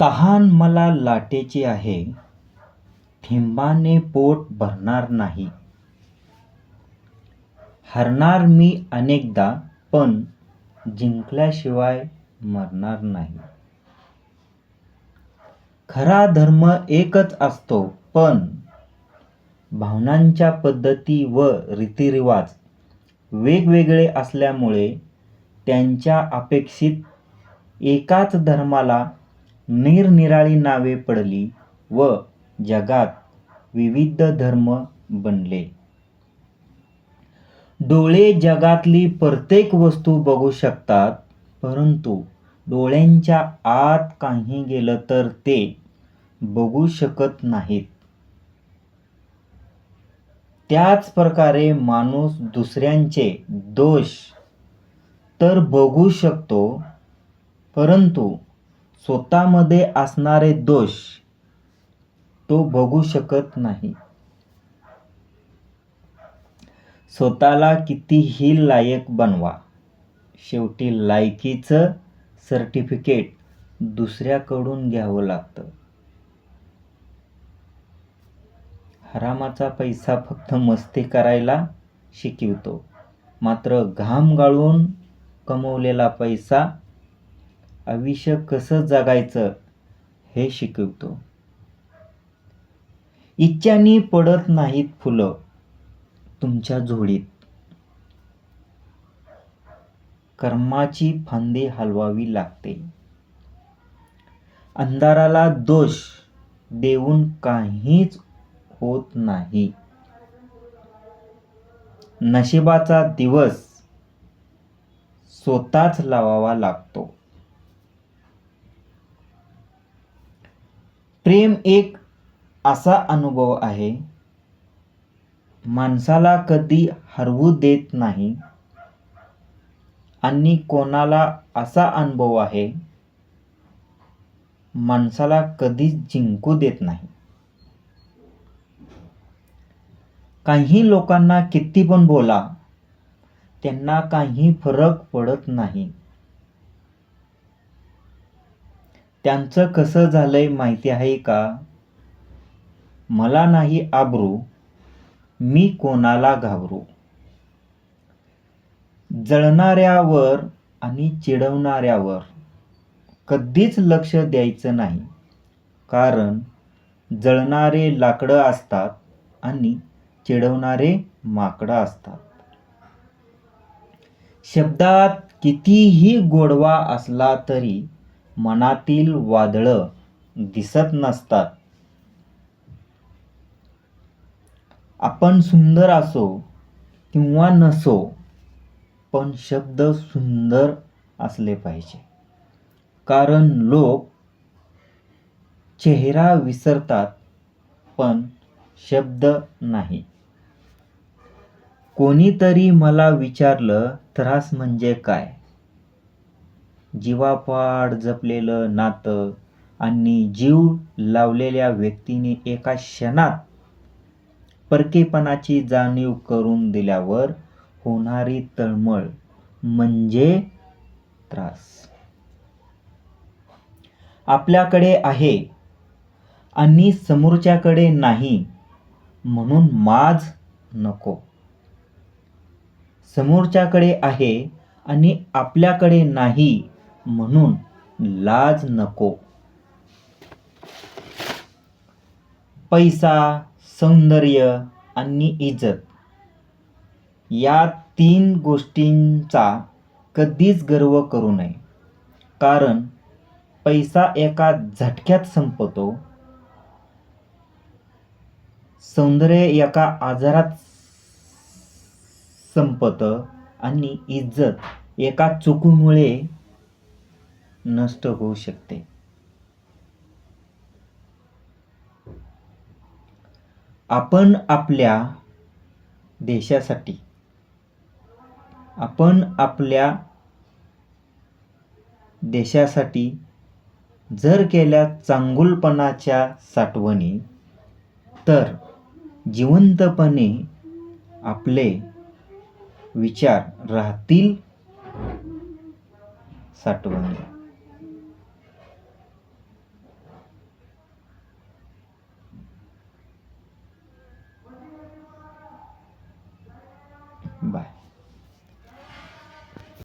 तहान मला लाटेची आहे. थेंबाने पोट भरणार नाही. हरणार मी अनेकदा पण जिंकल्याशिवाय मरणार नाही. खरा धर्म एकच असतो पण भावनांच्या पद्धती व रीतिरिवाज वेगवेगळे असल्यामुळे त्यांच्या अपेक्षित एकाच धर्माला निरनिराळी नावे पडली व जगात विविध धर्म बनले. डोळे जगातली प्रत्येक वस्तू बघू शकतात परंतु डोळ्यांच्या आत काही गेलं तर ते बघू शकत नाहीत. त्याच प्रकारे माणूस दुसऱ्यांचे दोष तर बघू शकतो परंतु स्वतःमध्ये असणारे दोष तो बघू शकत नाही. स्वतःला कितीही लायक बनवा. शेवटी लायकीचं सर्टिफिकेट दुसऱ्याकडून घ्यावं लागतं. हरामाचा पैसा फक्त मस्ती करायला शिकवतो. मात्र घाम गाळून कमवलेला पैसा आयुष्य कसं जगायचं हे शिकवतो. इच्छानी पडत नाहीत फुलं तुमच्या झोडीत कर्माची फांदी हलवावी लागते. अंधाराला दोष देऊन काहीच होत नाही. नशिबाचा दिवस स्वतःच लावावा लागतो. प्रेम एक असा अनुभव आहे. माणसाला कधी हरवू देत नाही. आणि कोणाला असा अनुभव आहे. माणसाला कधीच जिंकू देत नाही. काही लोकांना किती पण बोला त्यांना काही फरक पडत नाही. त्यांचं कसं झालंय माहिती आहे का? मला नाही आबरू मी कोणाला घाबरू? जळणाऱ्यावर आणि चिडवणाऱ्यावर कधीच लक्ष द्यायचं नाही. कारण जळणारे लाकडं असतात आणि चिडवणारे माकडं असतात. शब्दात कितीही गोडवा असला तरी मनातील वादळं दिसत नसतात. आपण सुंदर असो किंवा नसो पण शब्द सुंदर असले पाहिजे. कारण लोक चेहरा विसरतात पण शब्द नाही. कोणीतरी मला विचारलं त्रास म्हणजे काय? जीवापाड जपलेलं नातं आणि जीव लावलेल्या व्यक्तीने एका क्षणात परकेपणाची जाणीव करून दिल्यावर होणारी तळमळ म्हणजे त्रास. आपल्याकडे आहे आणि समोरच्याकडे नाही म्हणून माज नको. समोरच्याकडे आहे आणि आपल्याकडे नाही म्हणून लाज नको. पैसा सौंदर्य आणि इज्जत या तीन गोष्टींचा कधीच गर्व करू नये. कारण पैसा एका झटक्यात संपतो सौंदर्य एका आजारात संपतं आणि इज्जत एका चुकीमुळे नष्ट होऊ शकते. आपण आपल्या देशासाठी आपण आपल्या देशासाठी जर केल्या चांगुलपणाच्या साठवणी तर जिवंतपणे आपले विचार राहतील साठवणी.